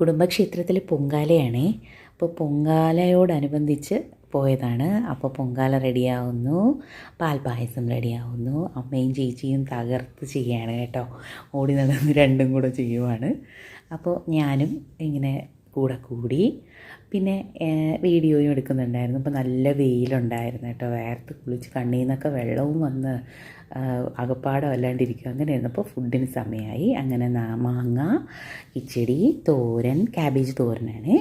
കുടുംബക്ഷേത്രത്തിൽ പൊങ്കാലയാണ്. അപ്പോൾ പൊങ്കാലയോടനുബന്ധിച്ച് പോയതാണ്. അപ്പോൾ പൊങ്കാല റെഡിയാവുന്നു. പാൽപായസം റെഡിയാവുന്നു. അമ്മയും ചേച്ചിയും തകർത്ത് ചെയ്യാണ് കേട്ടോ. ഓടി നടന്ന് രണ്ടും കൂടെ ചെയ്യുവാണ്. അപ്പോൾ ഞാനും ഇങ്ങനെ കൂടെ കൂടി. പിന്നെ വീഡിയോയും എടുക്കുന്നുണ്ടായിരുന്നു. അപ്പോൾ നല്ല വെയിലുണ്ടായിരുന്നു കേട്ടോ. വേർത്ത് കുളിച്ച് കണ്ണിൽ നിന്നൊക്കെ വെള്ളവും വന്ന് അകപ്പാടം അല്ലാണ്ടിരിക്കും അങ്ങനെ ഇരുന്നപ്പോൾ ഫുഡിന് സമയമായി അങ്ങനെ മാങ്ങ കിച്ചടി തോരൻ ക്യാബേജ് തോരനാണ്.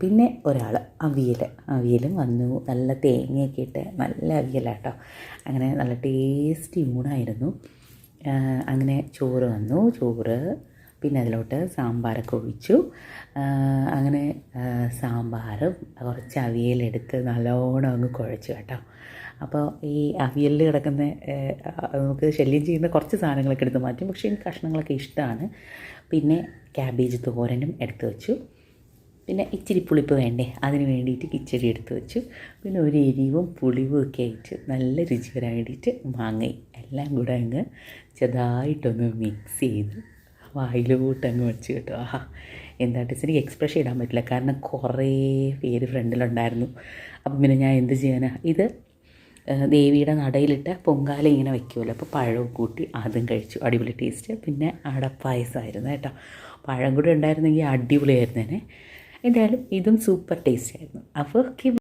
പിന്നെ ഒരാൾ അവിയൽ. അവിയലും വന്നു. നല്ല തേങ്ങയൊക്കെ ഇട്ട് നല്ല അവിയലാട്ടോ അങ്ങനെ നല്ല ടേസ്റ്റി ഊണായിരുന്നു അങ്ങനെ ചോറ് വന്നു. ചോറ് പിന്നെ അതിലോട്ട് സാമ്പാറൊക്കെ ഒഴിച്ചു. അങ്ങനെ സാമ്പാറും കുറച്ച് അവിയലെടുത്ത് നല്ലോണം അങ്ങ് കുഴച്ചു കേട്ടോ. അപ്പോൾ ഈ അവിയലിൽ കിടക്കുന്ന നമുക്ക് ശല്യം ചെയ്യുന്ന കുറച്ച് സാധനങ്ങളൊക്കെ എടുത്ത് മാറ്റും. പക്ഷേ എനിക്ക് കഷ്ണങ്ങളൊക്കെ ഇഷ്ടമാണ്. പിന്നെ ക്യാബേജ് തോരനും എടുത്തു വെച്ചു. പിന്നെ ഇച്ചിരി പുളിപ്പ് വേണ്ടേ? അതിന് വേണ്ടിയിട്ട് കിച്ചടി എടുത്ത് വെച്ചു. പിന്നെ ഒരു എരിവും പുളിവും ഒക്കെ ആയിട്ട് നല്ല രുചികരമായിട്ട് മാങ്ങയും എല്ലാം കൂടെ അങ്ങ് ചെറുതായിട്ടൊന്ന് മിക്സ് ചെയ്ത് വായിലോട്ട് അങ്ങ് വെച്ച് കേട്ടോ. ആഹാ. എന്താ ടീച്ചർ? എക്സ്പ്രഷൻ ഇടാൻ പറ്റില്ല. കാരണം കുറേ പേര് ഫ്രണ്ടിലുണ്ടായിരുന്നു. അപ്പം പിന്നെ ഞാൻ എന്ത് ചെയ്യാനാ? ഇത് ദേവിയുടെ നടയിലിട്ട പൊങ്കാല ഇങ്ങനെ വയ്ക്കുമല്ലോ അപ്പോൾ പഴവും കൂട്ടി അതും കഴിച്ചു. അടിപൊളി ടേസ്റ്റ്. പിന്നെ അടപ്പായസമായിരുന്നു കേട്ടോ. പഴം കൂടി ഉണ്ടായിരുന്നെങ്കിൽ അടിപൊളിയായിരുന്നേനെ. എന്തായാലും ഇതും സൂപ്പർ ടേസ്റ്റ് ആയിരുന്നു. അപ്പോൾ